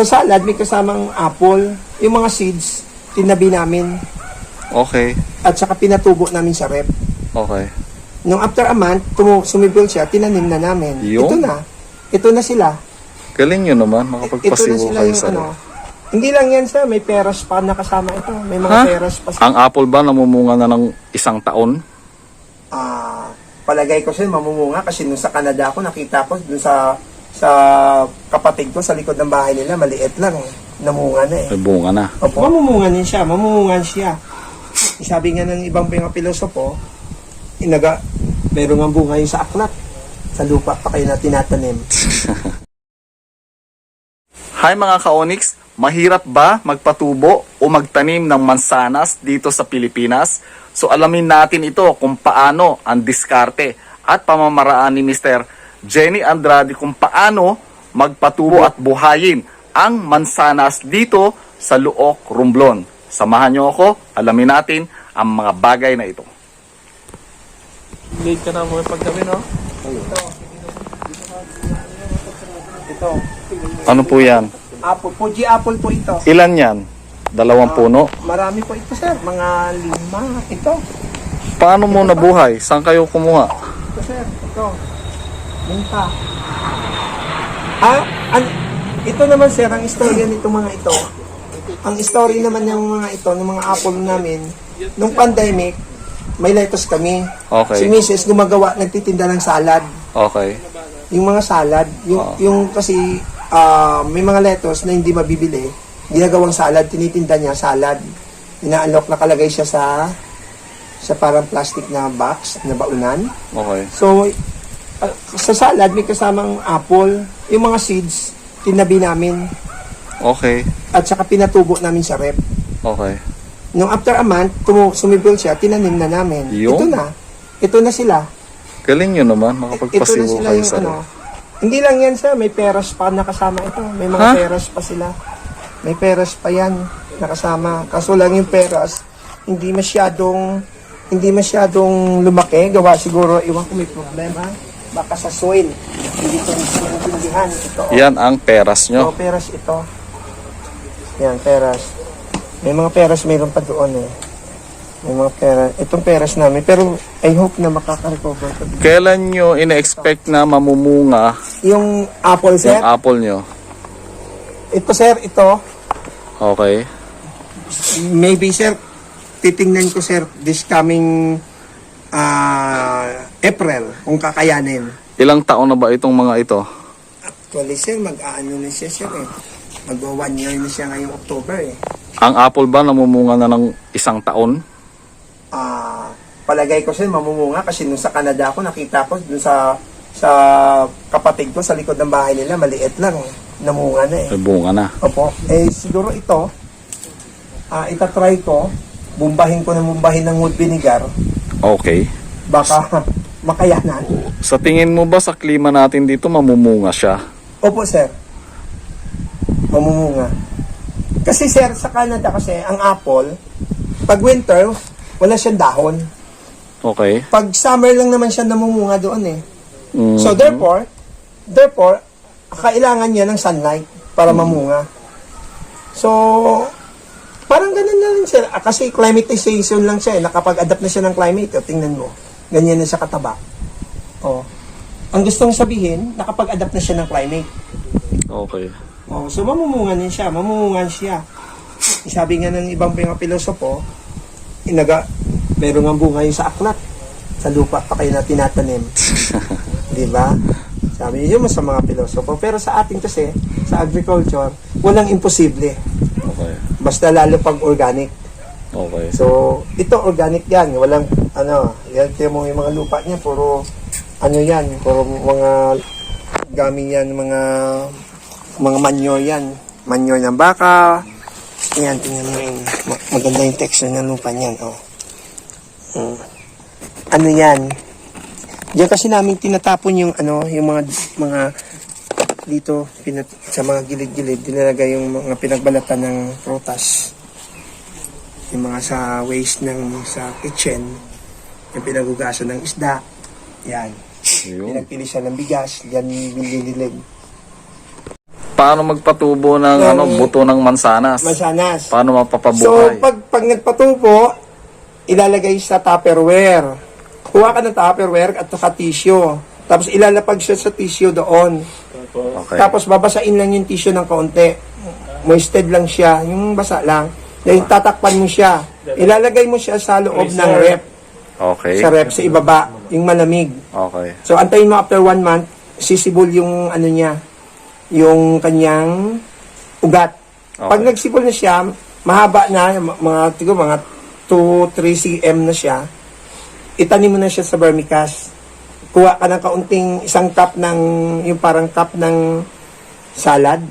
sa salad may kasamang apple. Yung mga seeds, tinabi namin. Okay. At saka pinatubo namin sa rep. Okay. Nung after a month, tumu- sumibil siya, tinanim na namin. Yung? Ito na. Ito na sila. Galing nyo naman. Ito na Makapagpasibo sila kayo yung sa ano. Hindi lang yan sir, may peras pa nakasama ito. May mga Ha? peras pa sila. Ang apple ba namumunga na ng isang taon? Ah, palagay ko sir, mamumunga kasi nung sa Canada ako, nakita ko dun sa sa kapatid ko sa likod ng bahay nila, maliit lang. eh. Namunga na eh. May bunga na. Opo. Mamumungan din siya, mamumungan siya. Sabi nga ng ibang mga pilosopo, inaga, meron nga bunga yung sa aklat. Sa lupa pa kayo na tinatanim. Hi mga ka-Onyx, mahirap ba magpatubo o magtanim ng mansanas dito sa Pilipinas? So alamin natin ito kung paano ang diskarte at pamamaraan ni Mr. Jenny Andrade kung paano magpatubo at buhayin ang mansanas dito sa Luok, Romblon. Samahan niyo ako, alamin natin ang mga bagay na ito. Late ka na mo paggabi, no? Ito, Ano po yan? apple, Fuji apple po ito. Ilan yan? Dalawang puno? Marami po ito sir, mga lima. Ito, Paano mo nabuhay? Saan kayo kumuha? ito sir, ito. Minta. Ah, an, ito naman sir, ang istorya nito mga ito. Ang story naman ng mga ito, ng mga apple namin, nung pandemic, may lettuce kami. Okay. Si Mrs. gumagawa, nagtitinda ng salad. Okay. Yung mga salad, yung, Oo. yung kasi ah, may mga lettuce na hindi mabibili, ginagawang salad, tinitinda niya salad. Inaalok, nakalagay siya sa sa parang plastic na box, na baunan. Okay. So, ah, sa salad, may kasamang apple. Yung mga seeds, tinabi namin. Okay. At saka pinatubo namin sa rep. Okay. Nung after a month, tumu- sumibil siya, tinanim na namin. Yung? Ito na. Ito na sila. Galing nyo naman, makapagpasibo kayo sa ano. Hindi lang yan sir, may peras pa nakasama ito. May mga Ha? peras pa sila. May peras pa yan nakasama. Kaso lang yung peras, hindi masyadong hindi masyadong lumaki. Gawa siguro, iwan ko may problema. Baka sa soil. Hindi ko maintindihan. Ito. oh. Yan ang peras Ito, nyo. peras ito. Yan, peras. May mga peras mayroon pa doon eh. May mga peras. Itong peras namin. Pero I hope na makaka-recover. Kailan nyo ina-expect na mamumunga Yung apple, sir. yung apple nyo? Ito, sir. Ito. Okay. Maybe, sir. Titingnan ko, sir, this coming ah April, kung kakayanin. Ilang taon na ba itong mga ito? Actually, sir, mag-aano na siya, sir, eh. Mag one year na siya ngayong October, eh. Ang apple ba namumunga na ng isang taon? Ah, palagay ko, sir, mamumunga kasi nung sa Canada ako, nakita ko dun sa sa kapatid ko sa likod ng bahay nila, maliit lang. eh. Namunga na, eh. May bunga na. Opo. Eh, siguro ito, ah itatry ko, bumbahin ko ng bumbahin ng wood vinegar, Okay. baka makayanan. Sa tingin mo ba sa klima natin dito mamumunga siya? Opo, sir. Mamumunga. Kasi, sir, sa Canada kasi, ang apple, pag winter, wala siyang dahon. Okay. Pag summer lang naman siya namumunga doon eh. Mm. So, therefore, therefore, kailangan niya ng sunlight para mamunga. So, ganun sir. Ah, Kasi climatization lang siya eh. Nakapag-adapt na siya ng climate. O, tingnan mo. Ganyan na siya kataba. Oh. Ang gustong sabihin, nakapag-adapt na siya ng climate. Okay. Oh, so mamumunga din siya, mamumungan siya. Sabi nga ng ibang mga pilosopo, inaga, meron nga bunga yung sa aklat. Sa lupa pa kayo na tinatanim. Di ba? Sabi yun sa mga pilosopo. Pero sa atin kasi, sa agriculture, walang imposible. Okay. Basta lalo pag organic. Okay. So, ito organic yan. Walang, ano, yan tiyan mo yung mga lupa niya, puro, ano yan, puro mga gaming yan, mga, mga manure yan. Manure ng baka. Yan, tingnan mo yun. Ma- Maganda yung texture ng lupa niyan, oh. Mm. Ano yan? Diyan kasi namin tinatapon yung, ano, yung mga, mga, dito, pinat, sa mga gilid-gilid, dinalagay yung mga pinagbalatan ng prutas yung mga sa waste ng sa kitchen, yung pinagugasan ng isda, yan. Yun. Pinagpili siya ng bigas, yan yung nililig. paano magpatubo ng Ng- ano, buto ng mansanas? Mansanas. Paano So, mapapabuhay? pag, pag nagpatubo, ilalagay sa tupperware. Kuha ka ng tupperware at saka tissue. Tapos ilalapag siya sa tissue doon. Okay. Tapos babasain lang yung tissue ng kaunti. Moisted lang siya, yung basa lang. Then tatakpan mo siya. Ilalagay mo siya sa loob ng rep. okay. Sa rep, sa ibaba, yung malamig. Okay. So antayin mo after one month, sisibol yung ano niya, yung kanyang ugat. Pag Okay. nagsibol na siya, mahaba na, mga, tigo, mga 2-3 cm na siya, itanim mo na siya sa vermicast. Kuha ka ng kaunting isang cup ng, yung parang cup ng salad.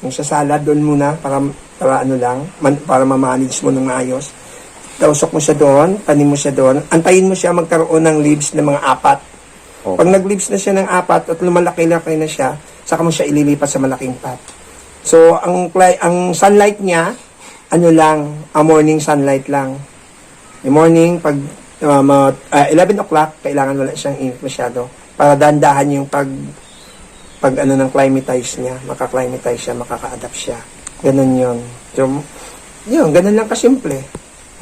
Yung sa salad doon muna, para, para ano lang, man, para ma-manage mo ng maayos. Tausok mo siya doon, tanim mo siya doon, antayin mo siya magkaroon ng leaves ng mga apat. Okay. Pag nag-leaves na siya ng apat at lumalaki-laki na siya, saka mo siya ililipat sa malaking pot. So, ang ang sunlight niya, ano lang, a morning sunlight lang. Yung morning, pag uh, ma- ah, 11 o'clock, kailangan wala siyang init masyado para dandahan yung pag pag ano ng climatize niya, makaklimatize siya, makaka-adapt siya. Ganun yun. So, yun, ganun lang kasimple.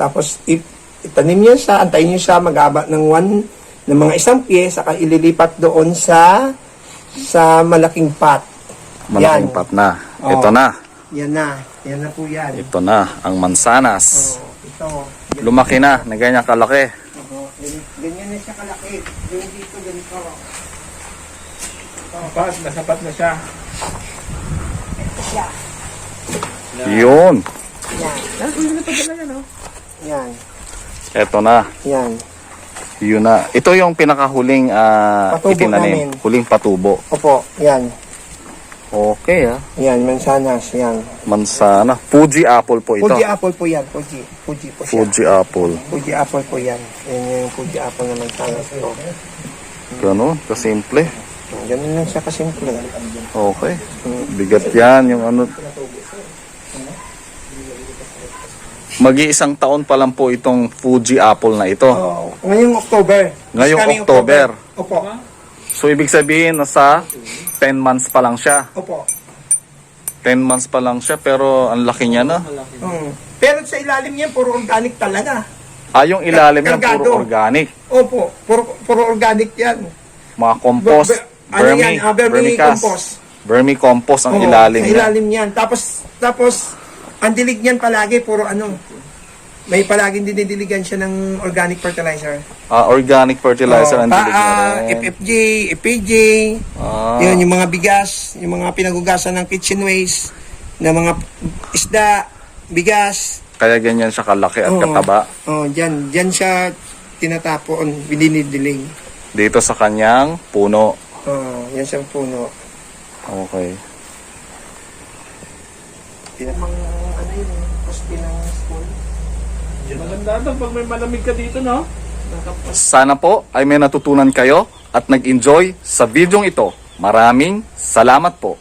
Tapos, i- itanim niya siya, antayin niyo siya mag-aba ng one, ng mga isang pie, saka ililipat doon sa sa malaking pot. Malaking Yan. pat na. Oo. Ito na. Yan na. Yan na po yan. Ito na, ang mansanas. Oh, ito. Lumaki na, na ganyan kalaki. Ganyan siya kalaki. Yung dito, ganito. Sapat, nasapat na siya. Ito siya. Yun. Yan. Yan. Ito na. Yan. Yun na. Ito yung pinakahuling ah, Patubo itinanim. namin. Huling patubo. Opo, yan. Okay ah. Yan, mansanas, yan. Mansana. Fuji apple po ito. Fuji apple po yan, Fuji. Fuji po siya. Fuji apple. Fuji apple po yan. Yan yung Fuji apple na mansanas ko. Ganun, kasimple. Ganun lang siya kasimple. Okay. Bigat yan, yung ano. Mag-iisang taon pa lang po itong Fuji apple na ito. Oh, ngayong October. Ngayong Coming October. Opo. So, ibig sabihin, nasa 10 months pa lang siya. Opo. 10 months pa lang siya, pero ang laki niya na. Mm. Pero sa ilalim niya, puro organic talaga. Ah, yung ilalim niya, Kargado. puro organic. Opo, puro, puro organic yan. Mga compost, Ver- ver- ano yan? Ah, vermicompost. vermicast. Vermicompost ang Oo, ilalim Sa niya. ilalim niyan. Tapos, tapos, ang dilig niyan palagi, puro ano, may palaging dinidiligan siya ng organic fertilizer. Ah, organic fertilizer Oo, ang dilig niya paa, rin. FFJ, FPJ, Ah, yun, yung mga bigas, yung mga pinagugasan ng kitchen waste, na mga isda, bigas. kaya ganyan siya kalaki at Oo. kataba. Oh, diyan, diyan siya tinatapon, bidinidiling. Dito sa kanyang puno. Oh, yan siyang puno. Okay. Pinamang, ano yun, poste ng school. Maganda ito pag may malamig ka dito, no? Sana po ay may natutunan kayo at nag-enjoy sa videong ito. Maraming salamat po.